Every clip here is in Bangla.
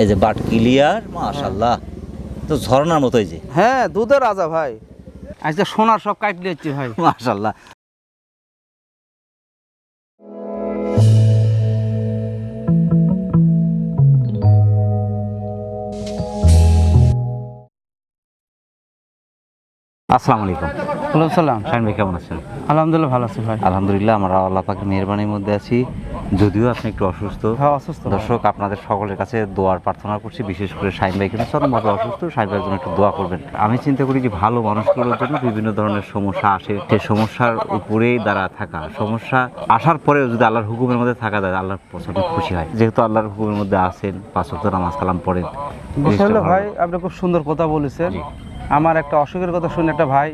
এই যে বাট ক্লিয়ার মাশাল্লাহ তো ঝর্ণার মতোই যে। হ্যাঁ দুধের রাজা ভাই। আজকে সোনার সব কাটলে ভাই। মাশাল্লাহ আসসালামু আলাইকুম। ওয়ালাইকুম সালাম শাহিন ভাই কেমন আছেন? আলহামদুলিল্লাহ ভালো আছি ভাই। আলহামদুলিল্লাহ আমরা আল্লাহ পাকের মেহরবানির মধ্যে আছি। যদিও আপনি একটু অসুস্থ হ্যাঁ অসুস্থ দর্শক আপনাদের সকলের কাছে দোয়ার প্রার্থনা করছি বিশেষ করে শাহিন ভাই কিন্তু চরমভাবে অসুস্থ শাহিন ভাইয়ের জন্য একটু দোয়া করবেন। আমি চিন্তা করি যে ভালো মানুষগুলোর জন্য বিভিন্ন ধরনের সমস্যা আসে সেই সমস্যার উপরেই দাঁড়া থাকা সমস্যা আসার পরেও যদি আল্লাহর হুকুমের মধ্যে থাকা যায় আল্লাহর প্রচণ্ড খুশি হয়। যেহেতু আল্লাহর হুকুমের মধ্যে আছেন পাঁচ নামাজ কালাম পড়েন। ভাই আপনি খুব সুন্দর কথা বলেছেন। আমার একটা অসুখের কথা শুনে একটা ভাই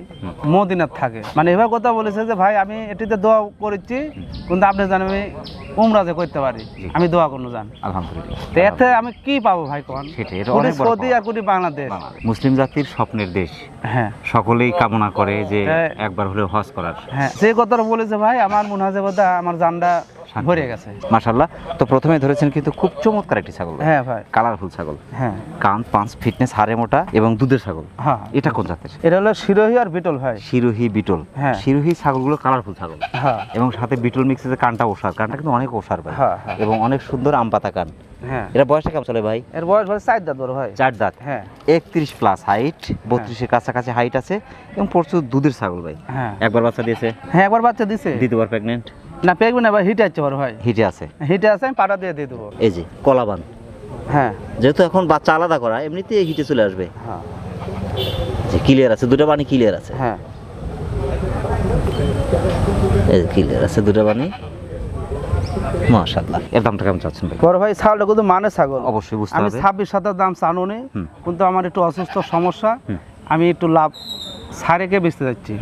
মদিনার থাকে। মানে এবার কথা বলেছে যে ভাই আমি এটিতে দোয়া করেছি কিন্তু আপনি জানেন আমি উমরাজে করতে পারি আমি দোয়া করুন জান। আলহামদুলিল্লাহ। তো এতে আমি কি পাবো ভাই কোন? সেটাই, এটা অনেক বড় সৌদি আর কোটি বাংলাদেশ। মুসলিম জাতির স্বপ্নের দেশ। হ্যাঁ। সকলেই কামনা করে যে হ্যাঁ। একবার হলে হজ করার। হ্যাঁ সেই কথাটা বলেছে ভাই আমার মনে হয় যে বোধহয় আমার জানটা। ভরে গেছে। মাশাল্লাহ তো প্রথমে ধরেছেন কিন্তু খুব চমৎকার একটি ছাগল। হ্যাঁ ভাই। কালারফুল ছাগল। হ্যাঁ। কান পাঁচ ফিটনেস হাড়ে মোটা এবং দুধের ছাগল। হ্যাঁ এটা কোন জাতের? এটা হলো শিরোহী আর বিটল ভাই। শিরোহী বিটল। হ্যাঁ। শিরোহী ছাগলগুলো কালারফুল ছাগল। হ্যাঁ। এবং সাথে বিটল মিক্সে যে কানটা ওষার। কানটা কিন্তু অনেক ওষার ভাই। হ্যাঁ, হ্যাঁ। এবং অনেক সুন্দর আম পাতা কান। হ্যাঁ। এটা বয়সটা কেমন চলে ভাই? এর বয়স ভাই চার দাঁত বড় ভাই। চার দাঁত। হ্যাঁ। একত্রিশ প্লাস হাইট বত্রিশের কাছাকাছি হাইট আছে। এবং প্রচুর দুধের ছাগল ভাই। হ্যাঁ। একবার বাচ্চা দিয়েছে? হ্যাঁ একবার বাচ্চা দিছে দ্বিতীয়বার প্রেগনেন্ট না পেকবে না ভাই হিটে আছে বড় ভাই। হিটে আছে? হিটে আছে আমি পাটা দিয়ে দিয়ে দেবো। এই যে কলাবান। হ্যাঁ। যেহেতু এখন বাচ্চা আলাদা করা এমনিতে হিটে চলে আসবে। হ্যাঁ। যে ক্লিয়ার আছে দুটো বাণী ক্লিয়ার আছে। হ্যাঁ। এই ক্লিয়ার আছে দুটো মাশাআল্লাহ এর দামটা কেমন চাচ্ছেন ভাই? বড় ভাই ছাগলটা কিন্তু মানে ছাগল। অবশ্যই বুঝতে আমি ছাব্বিশ সাতার দাম চানুনি কিন্তু আমার একটু অসুস্থ সমস্যা। আমি একটু লাভ সারেকে বেচতে যাচ্ছি।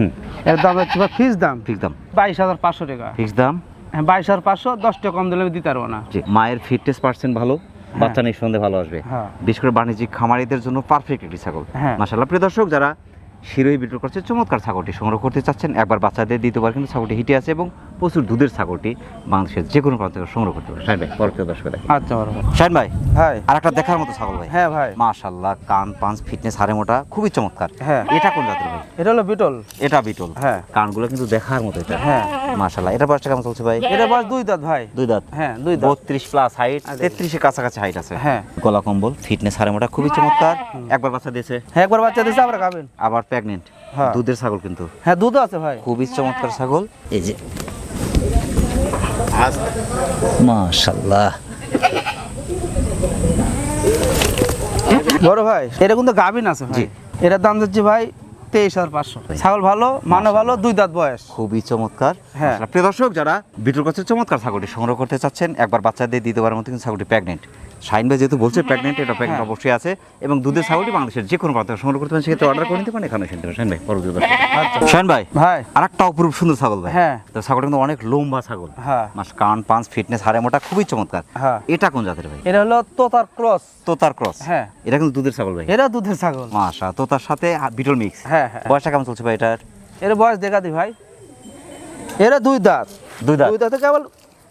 এর দাম হচ্ছে ফিক্স দাম। ফিক্স দাম। বাইশ হাজার পাঁচশো টাকা। ফিক্স দাম? হ্যাঁ বাইশ হাজার পাঁচশো দশ টাকা কম দিলে আমি দিতে পারব না। মায়ের ফিটনেস পার্সেন্ট ভালো বাচ্চা নিঃসন্দেহে ভালো আসবে। হ্যাঁ। বিশেষ করে বাণিজ্যিক খামারিদের জন্য পারফেক্ট একটি ছাগল। হ্যাঁ। মাশাআল্লাহ। প্রিয় দর্শক যারা শিরোই বিক্রি করছে চমৎকার ছাগলটি সংগ্রহ করতে চাচ্ছেন। একবার বাচ্চাদের দ্বিতীয়বার কিন্তু ছাগলটি হিটে আছে এবং প্রচুর দুধের ছাগলটি বাংলাদেশের যে কোনো প্রান্ত থেকে সংগ্রহ করতে পারে শাহিন ভাই পরবর্তী দর্শক দেখেন আচ্ছা ভাই শাহিন ভাই হ্যাঁ আর একটা দেখার মতো ছাগল ভাই। হ্যাঁ ভাই। মাশাআল্লাহ কান পাঁচ ফিটনেস হাড়ে মোটা খুবই চমৎকার। হ্যাঁ। এটা কোন জাতের ভাই? এটা হলো বিটল। এটা বিটল। হ্যাঁ। কানগুলো কিন্তু দেখার মতো এটা। হ্যাঁ। মাশাআল্লাহ এটা বয়সটা কেমন চলছে ভাই? এটা বয়স দুই দাঁত ভাই। দুই দাঁত। হ্যাঁ দুই দাঁত। বত্রিশ প্লাস হাইট আচ্ছা। তেত্রিশের কাছাকাছি হাইট আছে। হ্যাঁ। গলা কম্বল ফিটনেস হারে মোটা খুবই চমৎকার। একবার বাচ্চা দিয়েছে। হ্যাঁ একবার বাচ্চা দিয়েছে আবার খাবেন। আবার প্রেগনেন্ট হ্যাঁ। দুধের ছাগল কিন্তু। হ্যাঁ দুধ আছে ভাই। খুবই চমৎকার ছাগল। এই যে। মাশাল্লাহ বড় ভাই এটা কিন্তু গাভিন আছে ভাই। এটার দাম যাচ্ছে ভাই তেইশ হাজার পাঁচশো। ছাগল ভালো মানে ভালো দুই দাঁত বয়স। খুবই চমৎকার। হ্যাঁ। প্রিয় দর্শক যারা বিটুর কাছে চমৎকার ছাগলটি সংগ্রহ করতে চাচ্ছেন একবার বাচ্চাদের দ্বিতীয়বার মতো কিন্তু ছাগলটি প্রেগনেন্ট শাইন ভাই যেহেতু বলছে প্রেগনেন্ট এটা প্রেগনেন্ট হ্যাঁ। অবশ্যই আছে। এবং দুধের ছাগলটি বাংলাদেশের যে কোনো প্রান্ত সংগ্রহ করতে পারেন সেক্ষেত্রে অর্ডার করে নিতে পারেন এখানে শুনতে পারেন শাইন ভাই পরবর্তী আচ্ছা। শাইন ভাই ভাই। আর একটা অপরূপ সুন্দর ছাগল ভাই। হ্যাঁ। তো ছাগলটা কিন্তু অনেক লম্বা ছাগল। হ্যাঁ। মাস কান পাঁচ ফিটনেস হাড়ে মোটা খুবই চমৎকার। হ্যাঁ। এটা কোন জাতের ভাই? এটা হলো তোতার ক্রস। তোতার ক্রস। হ্যাঁ। এটা কিন্তু দুধের ছাগল ভাই। এটা দুধের ছাগল। মাশা তোতার সাথে বিটল মিক্স হ্যাঁ হ্যাঁ। বয়সটা কেমন চলছে ভাই এটার? এর বয়স দেখা দি ভাই। এরা দুই দাঁত। দুই দাঁত। দুই দাঁতে কেবল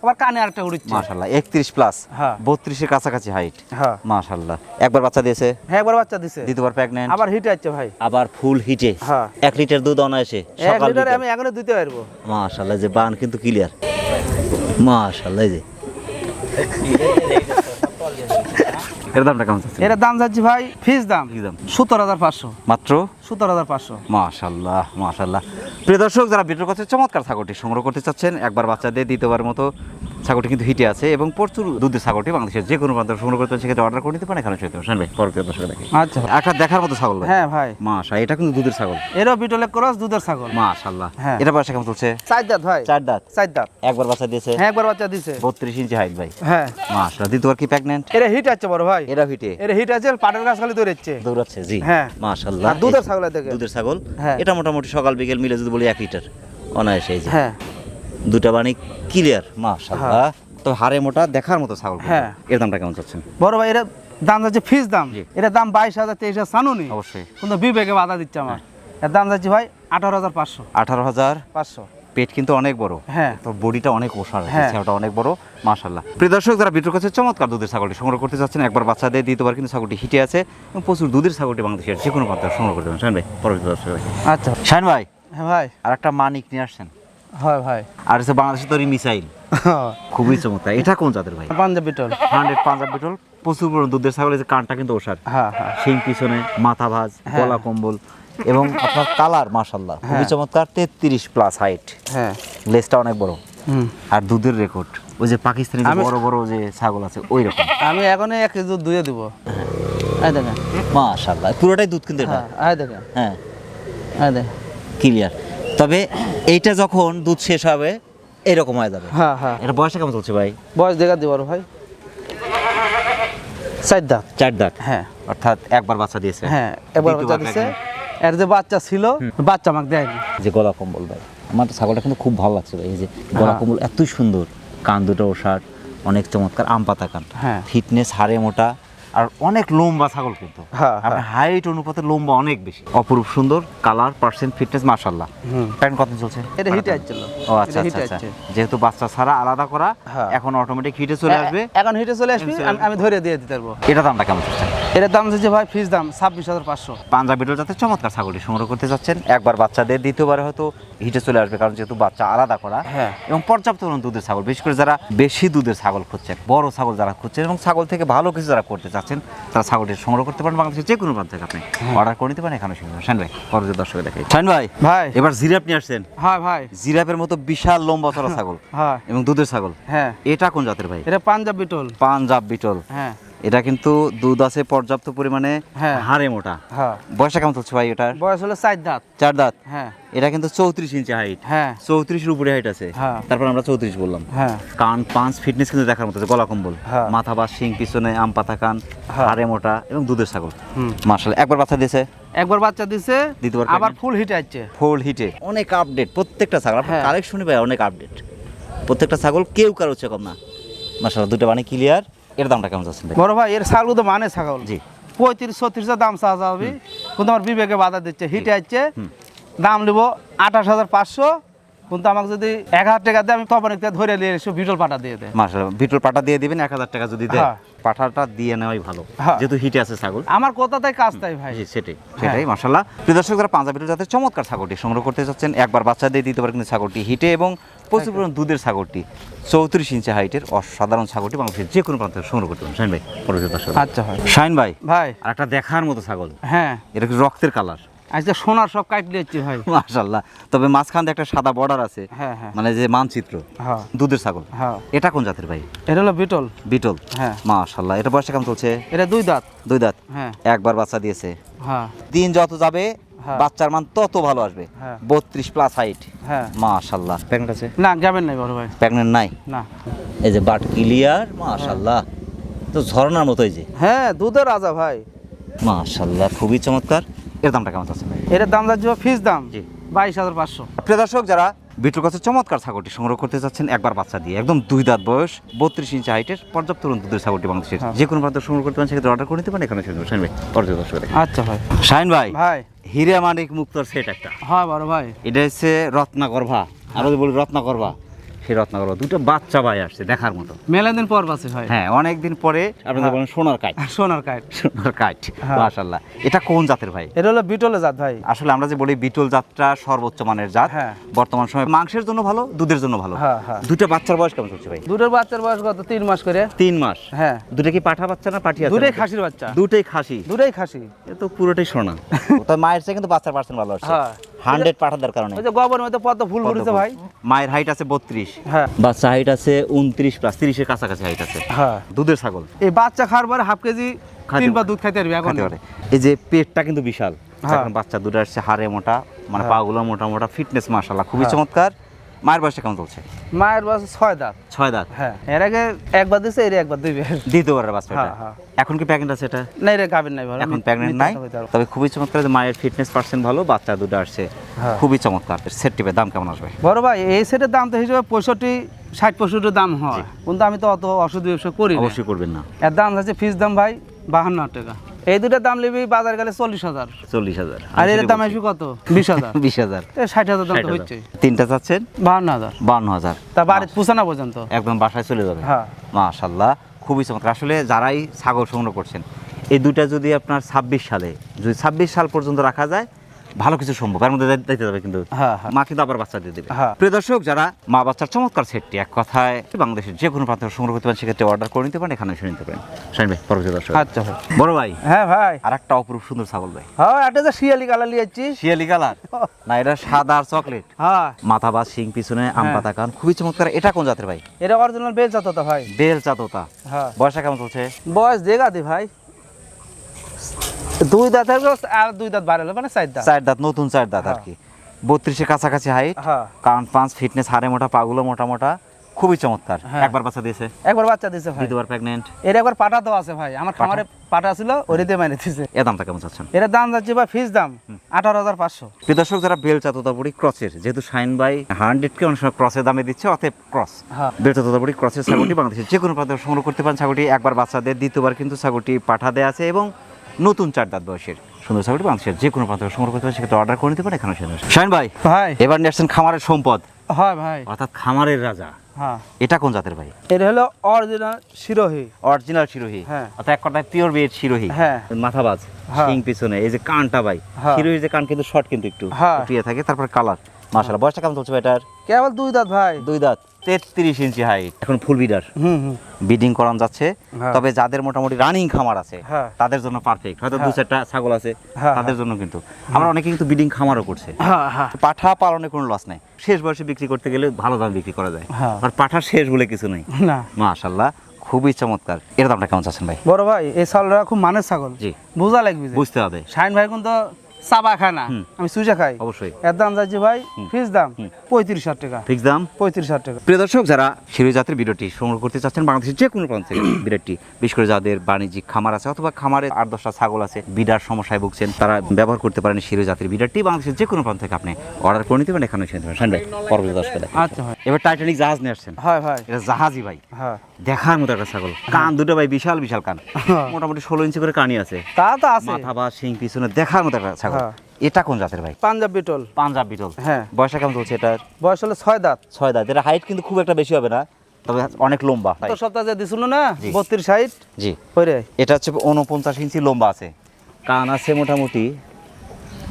আবার কানে আরেকটা উড়িচ্ছে মাশাল্লাহ একত্রিশ প্লাস হ্যাঁ। বত্রিশের কাছাকাছি হাইট হ্যাঁ। মাশাল্লাহ একবার বাচ্চা দিয়েছে? হ্যাঁ একবার বাচ্চা দিছে দ্বিতীয়বার প্রেগনেন্ট আবার হিট আছে ভাই। আবার ফুল হিটে হ্যাঁ। এক লিটার দুধ অনায়াসে সকাল লিটারে আমি এখনও দিতে পারব। মাশাল্লাহ যে বান কিন্তু ক্লিয়ার মাশাল্লাহ এই যে। এর দামটা কেমন? এর দাম যাচ্ছে ভাই ফিস দাম। কি দাম? সত্তর হাজার পাঁচশো। মাত্র? সত্তর হাজার পাঁচশো। মাশাল্লাহ মাশাল্লাহ প্রিয় দর্শক যারা বিটুর কাছে চমৎকার ছাগলটি সংগ্রহ করতে চাচ্ছেন একবার বাচ্চাদের দ্বিতীয়বার মতো ছাগলটি কিন্তু হিটে আছে এবং প্রচুর দুধের ছাগলটি বাংলাদেশের যে কোনো প্রান্ত সংগ্রহ করতে সেক্ষেত্রে অর্ডার করে নিতে পারেন এখানে সেটা শুনবে পরবর্তী দর্শক দেখে। আচ্ছা। একটা দেখার মতো ছাগল হ্যাঁ ভাই। মাশা এটা কিন্তু দুধের ছাগল। এরও বিটলে ক্রস দুধের ছাগল। মাশাল্লাহ হ্যাঁ। এটা বয়সে কেমন চলছে? চার দাঁত ভাই। চার দাঁত? চার দাঁত। একবার বাচ্চা দিয়েছে? হ্যাঁ একবার বাচ্চা দিছে বত্রিশ ইঞ্চি হাইট ভাই। হ্যাঁ। মাশা দ্বিতীয়বার কি প্রেগনেন্ট এরা হিট আছে বড় ভাই। এরা হিটে? এর হিট আছে পাটের গাছ খালি দৌড়াচ্ছে। দৌড়াচ্ছে জি। হ্যাঁ। মাশাল্লাহ আর দুধের ছাগলের থেকে দুধের ছাগল। হ্যাঁ। এটা মোটামুটি সকাল বিকেল মিলে যদি বলি এক লিটার অনায়াসে এই যে হ্যাঁ। দুটা বাণী ক্লিয়ার মাশাআল্লাহ। তো হাড়ে মোটা দেখার মতো ছাগল হ্যাঁ। এর দামটা কেমন চাচ্ছেন? বড় ভাই এর দাম যাচ্ছে ফিস দাম। এর দাম বাইশ হাজার তেইশ হাজার চানুনি অবশ্যই। কিন্তু বিবেকে বাধা দিচ্ছে আমার। এর দাম যাচ্ছে ভাই আঠারো হাজার পাঁচশো। আঠারো হাজার পাঁচশো। পেট কিন্তু অনেক বড়। হ্যাঁ। তোর বডিটা অনেক ওষার হ্যাঁ। ওটা অনেক বড় মাশাল্লাহ প্রিয় দর্শক যারা বিটুর কাছে চমৎকার দুধের ছাগলটি সংগ্রহ করতে চাচ্ছেন একবার বাচ্চা দিয়ে দ্বিতীয়বার কিন্তু ছাগলটি হিটে আছে এবং প্রচুর দুধের ছাগলটি বাংলাদেশের যে কোনো সংগ্রহ করতে পারেন। শাহিন ভাই পরবর্তী দর্শক আচ্ছা। শাহিন ভাই হ্যাঁ ভাই। আর একটা মানিক নিয়ে আসছেন। হয় ভাই আর হচ্ছে বাংলাদেশের তৈরি মিসাইল। খুবই চমৎকার। এটা কোন জাতের ভাই? পাঞ্জাবি টোল। হান্ড্রেড পাঞ্জাব বিটল প্রচুর বড় দুধের ছাগলের যে কানটা কিন্তু ওষার। হ্যাঁ হ্যাঁ। শিং পিছনে মাথা ভাঁজ হ্যাঁ। গলা কম্বল এবং আপনার কালার মাশাল্লাহ খুবই হ্যাঁ। চমৎকার তেত্রিশ প্লাস হাইট হ্যাঁ। লেজটা অনেক বড়। হুম। আর দুধের রেকর্ড ওই যে পাকিস্তানি বড় বড় যে ছাগল আছে ওই রকম। আমি এখনই এক কেজি দুধ দুয়ে দিব। এই দেখেন। মাশাল্লাহ পুরোটাই দুধ কিন্তু এটা। হ্যাঁ দেখেন। হ্যাঁ। এই দেখেন। ক্লিয়ার তবে এইটা যখন দুধ শেষ হবে এরকম হয়ে যাবে। হ্যাঁ হ্যাঁ। এটা বয়সটা কেমন চলছে ভাই? বয়স দেখা দিব ভাই। চার দাঁত। চার দাঁত? হ্যাঁ। অর্থাৎ একবার বাচ্চা দিয়েছে। হ্যাঁ একবার বাচ্চা দিয়েছে। এর যে বাচ্চা ছিল বাচ্চা আমাকে দেয়নি। যে গলা কম্বল ভাই আমার তো ছাগলটা কিন্তু খুব ভালো লাগছে ভাই এই যে গলা হ্যাঁ। কম্বল এতই সুন্দর। কান দুটো ওষার অনেক চমৎকার আম পাতা কান। হ্যাঁ। ফিটনেস হারে মোটা আর অনেক লম্বা ছাগল কিন্তু। হ্যাঁ, হাইট অনুপাতে লম্বা অনেক বেশি। অপরূপ সুন্দর কালার পার্সেন্ট ফিটনেস মাশাল্লাহ প্যান্ট কত চলছে? এটা হিটে আসছিল ও আচ্ছা আচ্ছা আচ্ছা। যেহেতু বাচ্চা ছাড়া আলাদা করা হ্যাঁ। এখন অটোমেটিক হিটে চলে আসবে। এখন হিটে চলে আসবে আমি- আমি ধরে দিয়ে দিতে পারব। এটা দামটা কেমন চলছে? এটার দাম হচ্ছে ভাই ফিস দাম ছাব্বিশ হাজার পাঁচশো। পাঞ্জাবি ডোর যাতে চমৎকার ছাগলটি সংগ্রহ করতে যাচ্ছেন। একবার বাচ্চাদের দ্বিতীয়বারে হয়তো হিটে চলে আসবে কারণ যেহেতু বাচ্চা আলাদা করা। হ্যাঁ। এবং পর্যাপ্ত পরিমাণ দুধের ছাগল বিশেষ করে যারা বেশি দুধের ছাগল খুঁজছেন বড় ছাগল যারা খুঁজছেন এবং ছাগল থেকে ভালো কিছু যারা করতে চাচ্ছেন তারা ছাগলটি সংগ্রহ করতে পারেন বাংলাদেশের যে কোনো প্রান্ত থেকে আপনি অর্ডার করে নিতে পারেন। এখানে শুনবেন শাইন ভাই পরবর্তী দর্শকে দেখাই। শাইন ভাই ভাই। এবার জিরাপ নিয়ে আসছেন। হ্যাঁ ভাই। জিরাপের মতো বিশাল লম্বা চড়া ছাগল হ্যাঁ। এবং দুধের ছাগল। হ্যাঁ। এটা কোন জাতের ভাই? এটা পাঞ্জাবি টোল পাঞ্জাব বিটল। হ্যাঁ। এটা কিন্তু দুধ আছে পর্যাপ্ত পরিমাণে হ্যাঁ। হাড়ে মোটা। হ্যাঁ। বয়সটা কেমন চলছে ভাই এটার? বয়স হলো চার দাঁত। চার দাঁত? হ্যাঁ। এটা কিন্তু চৌত্রিশ ইঞ্চি হাইট হ্যাঁ। চৌত্রিশের উপরে হাইট আছে। হ্যাঁ। তারপর আমরা চৌত্রিশ বললাম। হ্যাঁ। কান পাঁচ ফিটনেস কিন্তু দেখার মতো গলা কম্বল। মাথা বা শিং পিছনে আম পাতা কান। হাড়ে মোটা এবং দুধের ছাগল। মার্শাল একবার বাচ্চা দিয়েছে? একবার বাচ্চা দিছে দ্বিতীয়বার আবার ফুল হিটে আসছে। ফুল হিটে অনেক আপডেট প্রত্যেকটা ছাগল। আপনার। কালেকশনই পাই অনেক আপডেট প্রত্যেকটা ছাগল কেউ কারও হচ্ছে কম না। মার্শাল দুটো মানে ক্লিয়ার এর দামটা কেমন যাচ্ছে বড় ভাই এর ছাগল তো মানে ছাগল। জি। পঁয়ত্রিশ ছত্রিশের দাম চাওয়া যাবে। কিন্তু আমার বিবেকে বাধা দিচ্ছে হিটে আসছে দাম নেব আঠাশ হাজার পাঁচশো। কিন্তু আমাকে যদি এক হাজার টাকা দিয়ে আমি একটা ধরে নিয়ে এসে বিটল পাটা দিয়ে দেয়। মার্শাল বিটল পাটা দিয়ে দিবেন এক হাজার টাকা যদি দেয় হ্যাঁ। পাঠাটা দিয়ে নেওয়াই ভালো। হ্যাঁ। যেহেতু হিটে আছে ছাগল। আমার কথাটাই কাজ তাই ভাই। সেটাই হ্যাঁ। সেটাই মার্শাল্লাহ প্রিয় দর্শক যারা পাঞ্জাবির যাতে চমৎকার ছাগলটি সংগ্রহ করতে চাচ্ছেন একবার বাচ্চা দিয়ে দিতে পারে কিন্তু ছাগলটি হিটে এবং প্রচুর পরিমাণ দুধের ছাগলটি। চৌত্রিশ ইঞ্চি হাইটের অসাধারণ ছাগলটি বাংলাদেশের যে কোনো প্রান্তে সংগ্রহ করতে পারেন। শাইন ভাই আচ্ছা ভাই। শাইন ভাই ভাই। আর একটা দেখার মতো ছাগল। হ্যাঁ। এটা রক্তের কালার আজকে সোনার সব কাটলে যাচ্ছি ভাই। মার্শাল্লাহ তবে মাঝখান দিয়ে একটা সাদা বর্ডার আছে। হ্যাঁ হ্যাঁ। মানে যে মানচিত্র হ্যাঁ। দুধের ছাগল। হ্যাঁ। এটা কোন জাতের ভাই? এটা হলো বিটল। বিটল। হ্যাঁ। মাশাল্লাহ এটা বয়সটা কেমন চলছে? এটা দুই দাঁত। দুই দাঁত? হ্যাঁ। একবার বাচ্চা দিয়েছে। হ্যাঁ। দিন যত যাবে হ্যাঁ। বাচ্চার মান তত ভালো আসবে। বত্রিশ প্লাস হাইট হ্যাঁ। মাশাল্লাহ প্রেগনেন্ট আছে? না যাবেন নাই বড় ভাই। প্রেগনেন্ট নাই? না। এই যে বাট ক্লিয়ার মাশাল্লাহ তো ঝর্ণার মতোই যে। হ্যাঁ দুধের রাজা ভাই। মাশাল্লাহ খুবই চমৎকার। এর দামটা কেমন আছে এটার দাম যাচ্ছে ফিস দাম জি। বাইশ হাজার পাঁচশো। প্রিয় দর্শক যারা বিটুর কাছে চমৎকার ছাগলটি সংগ্রহ করতে চাচ্ছেন একবার বাচ্চা দিয়ে একদম দুই দাঁত বয়স বত্রিশ ইঞ্চি হাইটের পর্যাপ্ত দুধের ছাগলটি বাংলাদেশের হ্যাঁ। যে কোনো প্রান্ত সংগ্রহ করতে পারেন সেক্ষেত্রে অর্ডার করে নিতে পারেন। এখানে শাহিন ভাই পর্যাপ্ত দর্শক। আচ্ছা ভাই। শাহিন ভাই ভাই। হিরে মানিক মুক্তর সেট একটা। হয় বড় ভাই। এটা হচ্ছে রত্নাগর্ভা। আরও বলি রত্নাগর্ভা সেই রত্নাগর্ভা দুটো বাচ্চা ভাই আসছে দেখার মতো। মেলা দিন পর হ্যাঁ। অনেকদিন পরে আপনাদের হ্যাঁ। বলেন সোনার কাঠ। সোনার কাঠ। সোনার কাঠ হ্যাঁ। মাশাল্লাহ এটা কোন জাতের ভাই? এটা হলো বিটলে জাত ভাই। আসলে আমরা যে বলি বিটল জাতটা সর্বোচ্চ মানের জাত। হ্যাঁ। বর্তমান সময়ে মাংসের জন্য ভালো দুধের জন্য ভালো? হ্যাঁ, হ্যাঁ। দুটো বাচ্চার বয়স কেমন চলছে ভাই? দুটোর বাচ্চার বয়স কত তিন মাস করে। তিন মাস? হ্যাঁ। দুটো কি পাঠা বাচ্চা না পাঠিয়ে দুটোই খাসির বাচ্চা। দুটোই খাসি। দুটোই খাসি। এ তো পুরোটাই সোনা। তো মায়ের চেয়ে কিন্তু বাচ্চার পার্সেন্ট ভালো আসছে। হ্যাঁ। হান্ড্রেড পাঠাদার কারণে। ওই যে মধ্যে পদ্ম ফুল ফুটেছে ভাই। মায়ের হাইট আছে বত্রিশ। হ্যাঁ। বাচ্চা হাইট আছে উনত্রিশ প্লাস তিরিশের কাছাকাছি হাইট আছে। হ্যাঁ। দুধের ছাগল। এই বাচ্চা খাওয়ার পরে হাফ কেজি তিন বা দুধ খাইতে পারবি এখন। এই যে পেটটা কিন্তু বিশাল। হ্যাঁ। এখন বাচ্চা দুটো আসছে হাড়ে মোটা মানে হ্যাঁ। পাগুলো মোটা মোটা ফিটনেস মাসাল্লাহ খুবই হ্যাঁ। চমৎকার। মায়ের বয়সটা কেমন চলছে? মায়ের বয়স ছয় দাঁত। ছয় দাঁত? হ্যাঁ এর আগে একবার দিছে এর একবার দিবে দ্বিতীয়বারের বাচ্চা হ্যাঁ। হ্যাঁ। এখন কি প্রেগনেন্ট আছে এটা? নাই রে গাবেন নাই এখন প্রেগনেন্ট নাই? তবে খুবই চমৎকার যে মায়ের ফিটনেস পার্সেন্ট ভালো বাচ্চা দুটো আসছে। হ্যাঁ। খুবই চমৎকার। সেট টিপের দাম কেমন আসবে? বড় ভাই এই সেটের দাম তো হিসেবে পঁয়ষট্টি ষাট পঁয়ষট্টি দাম হয়। কিন্তু আমি তো অত ওষুধ ব্যবসা করি না। অবশ্যই করবেন না। এর দাম আছে ফিস দাম ভাই বাহান্ন টাকা। এই দুটার দাম নিবি বাজার গেলে চল্লিশ হাজার। চল্লিশ হাজার। আর এর দাম আসবে কত? বিশ হাজার। বিশ হাজার। ষাট হাজার দাম তো হচ্ছে তিনটা চাচ্ছেন? বাহান্ন হাজার। বান্ন হাজার। তা বাড়িতে পুষানো পর্যন্ত? একদম বাসায় চলে যাবে। হ্যাঁ। মাশাল্লাহ খুবই চমৎকার। আসলে যারাই ছাগল সংগ্রহ করছেন এই দুটা যদি আপনার ছাব্বিশ সালে যদি ছাব্বিশ সাল পর্যন্ত রাখা যায় ভালো কিছু সম্ভব। এর মধ্যে দিতে যাবে কিন্তু। হ্যাঁ হ্যাঁ। মা কিন্তু আবার বাচ্চা দিয়ে দেবে। হ্যাঁ। প্রিয় দর্শক যারা মা বাচ্চার চমৎকার সেটটি এক কথায় বাংলাদেশের যে কোনো প্রান্ত সংগ্রহ করতে পারেন সেক্ষেত্রে অর্ডার করে নিতে পারেন এখানে এসে নিতে পারেন। শাহিন ভাই পরবর্তী দর্শক। আচ্ছা ভাই। বড় ভাই। হ্যাঁ ভাই। আর একটা অপরূপ সুন্দর ছাগল ভাই। হ্যাঁ একটা যে শিয়ালি কালার লিয়েছি শিয়ালি কালার। না এটা সাদা আর চকলেট। হ্যাঁ। মাথা বা শিং পিছনে আম। পাতা কান। খুবই চমৎকার। এটা কোন জাতের ভাই? এটা অরিজিনাল যত তো ভাই। বেল চাতোতা হ্যাঁ। বয়সটা কেমন চলছে? বয়স দেখা দি ভাই। দুই দাঁতের আর দুই দাঁত বাড়ালো মানে চার দাঁত। চার দাঁত নতুন চার দাঁত আর হ্যাঁ। কি। বত্রিশের কাছাকাছি হাইট কান পাঁচ ফিটনেস হাড়ে মোটা পাগুলো মোটা মোটা খুবই চমৎকার। হ্যাঁ। একবার বাচ্চা দিয়েছে। একবার বাচ্চা দিছে ভাই। দ্বিতীয়বার প্রেগনেন্ট এর একবার পাটা তো আছে ভাই আমার খামারে পাটা ছিল ওরে দিয়ে মাইনে দিছে এ দামটা কেমন চাচ্ছেন? এর দাম যাচ্ছে ভাই ফিস দাম আঠারো হাজার পাঁচশো। প্রিয় দর্শক যারা বেল চাতোতাপুরি ক্রসের যেহেতু শাইন বাই হান্ড্রেড কে অনেক সময় ক্রসের দামে দিচ্ছে অতএব ক্রস হ্যাঁ। বেল চাতোতাপুরি ক্রসের ছাগলটি বাংলাদেশের যে কোনো প্রান্তে সংগ্রহ করতে পারেন। ছাগলটি একবার বাচ্চা দেয় দ্বিতীয়বার কিন্তু ছাগলটি পাঠা দেয়া আছে এবং নতুন চার দাঁত বয়সের সুন্দর ছাগলটি বাংলাদেশের যে কোনো প্রান্তে সংগ্রহ করতে পারেন সেক্ষেত্রে অর্ডার করে নিতে পারেন এখানে শাইন ভাই ভাই। এবার নিয়ে আসছেন খামারের সম্পদ। হয় ভাই। অর্থাৎ খামারের রাজা। হ্যাঁ। এটা কোন জাতের ভাই? এটা হলো অরিজিনাল শিরোহী। অরিজিনাল শিরোহী। হ্যাঁ। অর্থাৎ এক কথায় পিওর বিয়ের শিরোহী। হ্যাঁ। মাথাবাজ হ্যাঁ। শিং পিছনে এই যে কানটা ভাই হ্যাঁ। যে কান কিন্তু শর্ট কিন্তু একটু হ্যাঁ। ইয়ে থাকে তারপর কালার মাশাআল্লাহ। বয়সটা কেমন চলছে ভাই এটার? কেবল দুই দাঁত ভাই। দুই দাঁত। তেত্রিশ ইঞ্চি হাইট এখন ফুল বিডার হুম হুম। বিডিং করান যাচ্ছে। হ্যাঁ। তবে যাদের মোটামুটি রানিং খামার আছে হ্যাঁ। তাদের জন্য পারফেক্ট হয়তো দু হ্যাঁ। চারটা ছাগল আছে তাদের জন্য কিন্তু। আমরা অনেকে কিন্তু বিডিং খামারও করছে। পাঠা পালনে কোনো লস নাই। শেষ বয়সে বিক্রি করতে গেলে ভালো দাম বিক্রি করা যায়। আর পাঠা শেষ বলে কিছু নেই। মাশাল্লাহ খুবই চমৎকার। এর দামটা কেমন চাচ্ছেন ভাই? বড় ভাই এই ছাগলটা খুব মানের ছাগল। জি। বোঝা লাগবে বুঝতে হবে। শাইন ভাই কিন্তু চাবা খায় না আমি সুজা খাই। অবশ্যই। এর দাম যাচ্ছে ভাই ফিস দাম পঁয়ত্রিশ হাজার টাকা। ফিক্স দাম? পঁয়ত্রিশ হাজার টাকা। প্রিয় দর্শক যারা জাতের ভিডিওটি সংগ্রহ করতে চাচ্ছেন বাংলাদেশের যে কোনো প্রান্ত থেকে ভিডিওটি বিশেষ করে যাদের বাণিজ্যিক খামার আছে অথবা খামারে আট দশটা ছাগল আছে বিডার সমস্যায় ভুগছেন তারা ব্যবহার করতে পারেন জাতের বাংলাদেশের যে কোনো প্রান্ত থেকে আপনি অর্ডার করে নিতে পারেন এখানে পারেন। ভাই পরবর্তী আচ্ছা এবার টাইটানিক জাহাজ নিয়ে আসছেন। হয় ভাই এটা জাহাজই ভাই। হ্যাঁ। দেখার মতো একটা ছাগল। কান দুটো ভাই বিশাল বিশাল কান। হ্যাঁ। মোটামুটি ষোলো ইঞ্চি করে কানি আছে। তা তো আছে। মাথা বা শিং পিছনে দেখার মতো একটা ছাগল। হ্যাঁ। এটা কোন জাতের ভাই? পাঞ্জাব বিটল। পাঞ্জাব বিটল। হ্যাঁ। বয়সটা কেমন চলছে এটার বয়স হলো ছয় দাঁত। ছয় দাঁত। এটা হাইট কিন্তু খুব একটা বেশি হবে না তবে অনেক লম্বা তো সপ্তাহে যে দিছিল না বত্রিশ হাইট জি। ওরে এটা হচ্ছে উনপঞ্চাশ ইঞ্চি লম্বা আছে। কান আছে মোটামুটি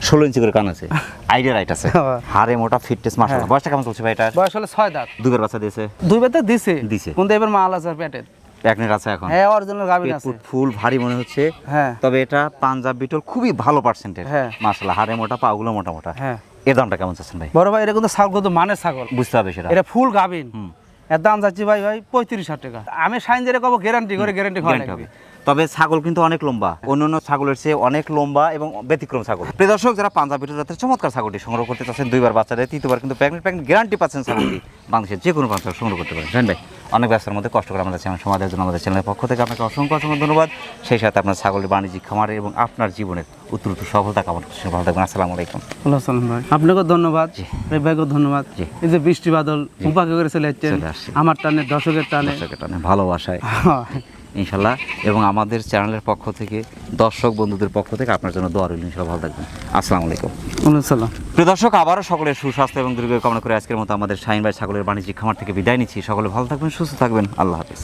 ষোলো ইঞ্চি করে কান আছে। আইডিয়া রাইট আছে। হাড়ে মোটা ফিটনেস মাসা হ্যাঁ। বয়সটা কেমন চলছে ভাই এটার? বয়স হলো ছয় দাঁত। দুবার বাচ্চা দিয়েছে? দুই বেতে দিছে। দিছে। কিন্তু এবার মাল আছে পেটের। প্যাকনেট আছে এখন। হ্যাঁ অরিজিনাল আছে। ফুল ভারী মনে হচ্ছে। হ্যাঁ। তবে এটা পাঞ্জাব বিটল খুবই ভালো পার্সেন্টের হ্যাঁ। মাসালা হাড়ে মোটা পাগুলো মোটা মোটা। হ্যাঁ। এর দামটা কেমন চাচ্ছেন ভাই? বড় ভাই এটা কিন্তু ছাগল কিন্তু মানের ছাগল। বুঝতে হবে সেটা। এটা ফুল এর দাম যাচ্ছে ভাই ভাই পঁয়ত্রিশ হাজার টাকা। আমি সাইন যেটা কব গ্যারান্টি করে গ্যারান্টি হবে। তবে ছাগল কিন্তু অনেক লম্বা। অন্যান্য ছাগলের চেয়ে অনেক লম্বা এবং ব্যতিক্রম ছাগল। প্রিয় দর্শক যারা পাঞ্জাবি জাতের চমৎকার ছাগলটি সংগ্রহ করতে চাচ্ছেন দুইবার বাচ্চা দেয় তৃতীয়বার কিন্তু প্যাকেট প্যাকেট গ্যারান্টি পাচ্ছেন ছাগলটি। বাংলাদেশের যে কোনো সংগ্রহ করতে পারেন। ভাই। অনেক ব্যস্তার মধ্যে কষ্ট করে আমাদের চ্যানেল সমাজের জন্য আমাদের চ্যানেলের পক্ষ থেকে আপনাকে অসংখ্য অসংখ্য ধন্যবাদ। সেই সাথে আপনার ছাগলের বাণিজ্যিক খামারের এবং আপনার জীবনের উত্তরোত্তর সফলতা কামনা করছি। ভালো থাকবেন আসসালামু আলাইকুম। ভাই আপনাকেও ধন্যবাদ ভাইকেও ধন্যবাদ। এই যে বৃষ্টি বাদল উপাকে করে চলে যাচ্ছেন আমার টানে দর্শকের টানে। দর্শকের টানে ভালোবাসায়। হ্যাঁ। ইনশাল্লাহ। এবং আমাদের চ্যানেলের পক্ষ থেকে দর্শক বন্ধুদের পক্ষ থেকে আপনার জন্য দোয়া রইল ইনশাল্লাহ ভালো থাকবেন। আসসালামু আলাইকুম। সালাম। প্রিয় দর্শক আবারও সকলের সুস্বাস্থ্য এবং দীর্ঘ কামনা করে আজকের মতো আমাদের শাহিন ভাই ছাগলের বাণিজ্যিক খামার থেকে বিদায় নিচ্ছি। সকলে ভালো থাকবেন সুস্থ থাকবেন। আল্লাহ হাফিজ।